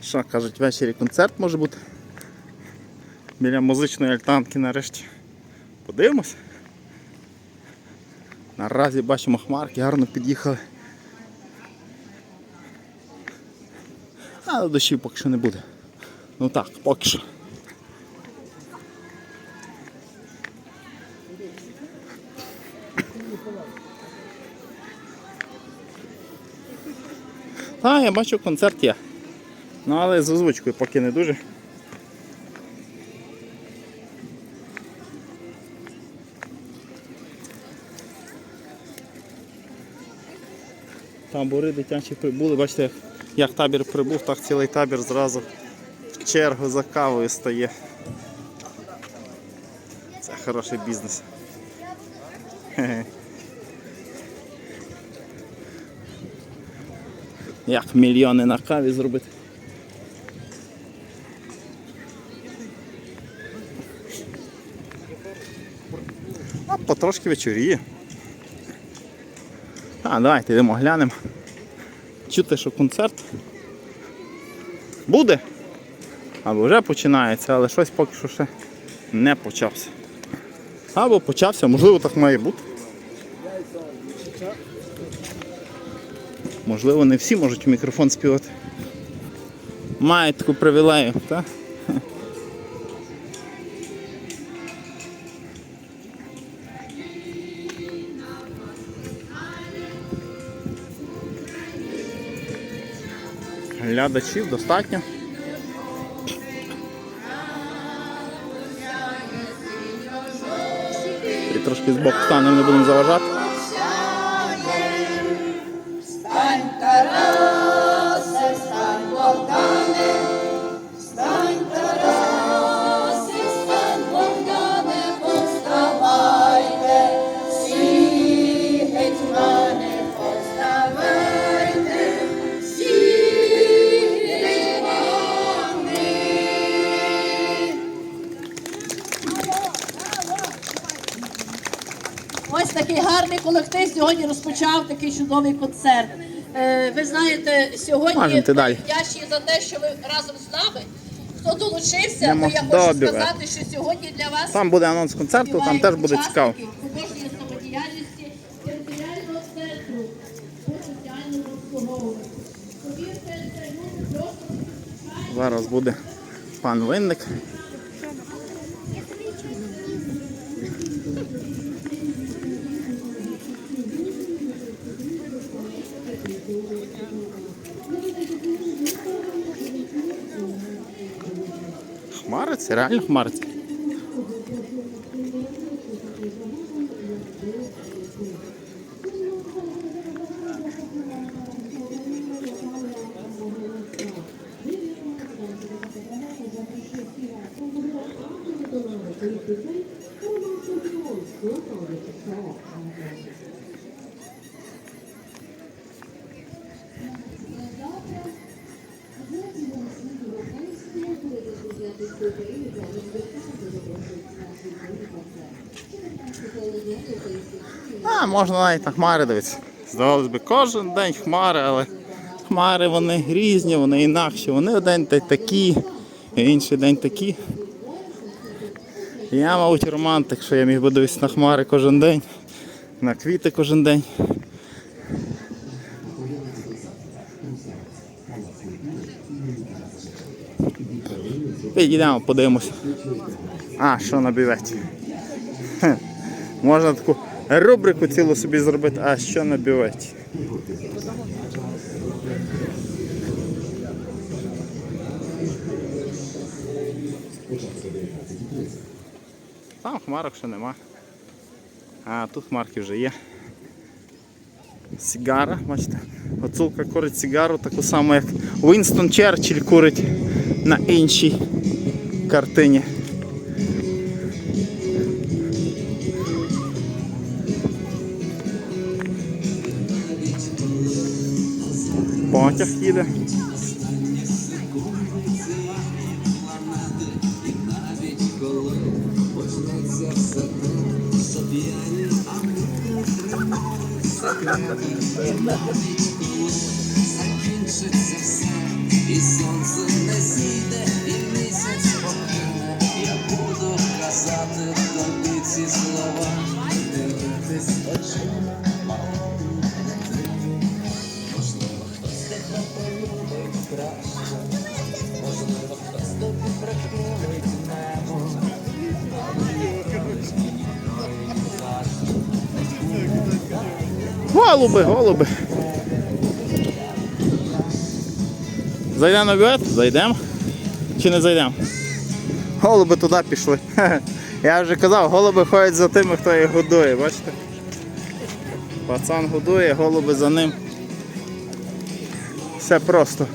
Що, кажуть, ввечері концерт може бути. Біля музичної альтанки нарешті. Подивимось. Наразі бачимо хмарки, гарно під'їхали. Але дощів поки що не буде. Ну так, поки що. Так, я бачу концерт є. Ну але з озвучкою поки не дуже. Табори дитячі прибули, бачите, як, табір прибув, так цілий табір зразу в чергу за кавою стає. Це хороший бізнес. Хе-хе. Як мільйони на каві зробити? А потрошки вечоріє. А, давайте йдемо глянемо. Чути, що концерт буде. Або вже починається, але щось поки що ще не почався. Або почався, можливо, так має бути. Можливо, не всі можуть мікрофон співати. Мають таку привілею, так? Глядачів достатньо. І трошки з боку станемо, не будемо заважати. Такий гарний колектив сьогодні розпочав такий чудовий концерт. Е, ви знаєте, сьогодні вдячні за те, що ви разом з нами. Хто долучився, Йдемо то я хочу добре. сказати, що сьогодні для вас Там буде анонс концерту, там теж буде цікаво. художньої самодіяльності територіального центру по соціальному обслуговуванню. Повірте, це люди просто Зараз буде пан Винник. Хмариться, реально хмариться. А, можна навіть на хмари дивитися. Здавалось би, кожен день хмари, але хмари вони різні, вони інакші. Вони один день такі, інший день такі. Я, мабуть, романтик, що я міг би дивитися на хмари кожен день, на квіти кожен день. Підійдемо, подивимося. А, що на? Можна таку рубрику цілу собі зробити, а що на бюветі? Там хмарок ще нема. А тут хмарки вже є. Сігара, бачите, Гуцулка курить сігару, таку саму, як Вінстон Черчилль курить на іншій картині. Потяг їде. закінчиться все, і сонце Голуби, голуби. Зайдемо на бювет? Зайдемо. Чи не зайдемо? Голуби туди пішли. Я вже казав, голуби ходять за тими, хто їх годує, бачите? Пацан годує, голуби за ним. Все просто.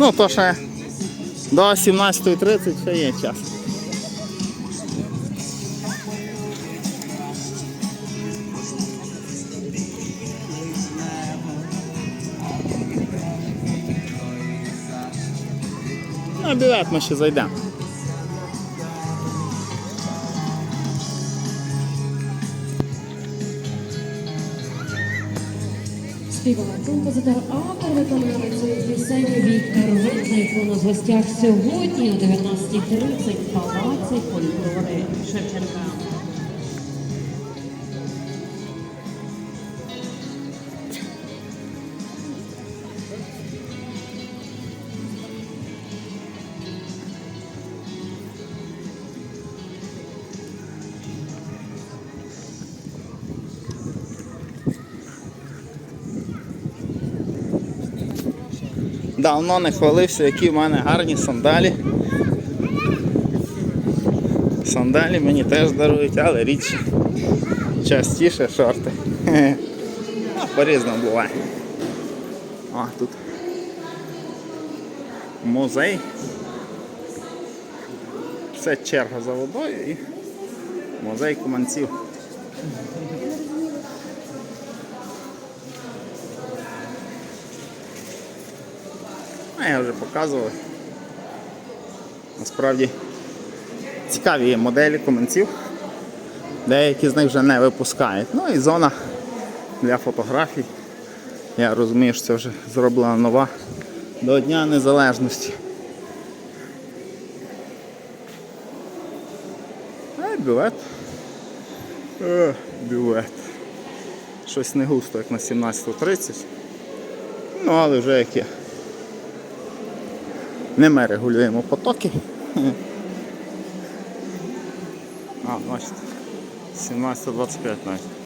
Ну, то ще до 17.30 ще є час. На білет ми ще зайдемо. Співак, композитор, автор виконавець цієї пісені Віктор Витник. У нас в гостях сьогодні о 19.30 в палаці культури Шевченка. Давно не хвалився, які в мене гарні сандалі. Сандалі мені теж дарують, але рідше. Частіше шорти. По-різному буває. О, тут музей. Це черга за водою і музей куманців. Я вже показував. Насправді цікаві є моделі коментів. Деякі з них вже не випускають. Ну і зона для фотографій. Я розумію, що це вже зроблена нова до Дня Незалежності. А й бювет. Е, бювет. Щось не густо, як на 17.30. Ну, але вже як є. Не ми регулюємо потоки. А, значить, 17.25 навіть.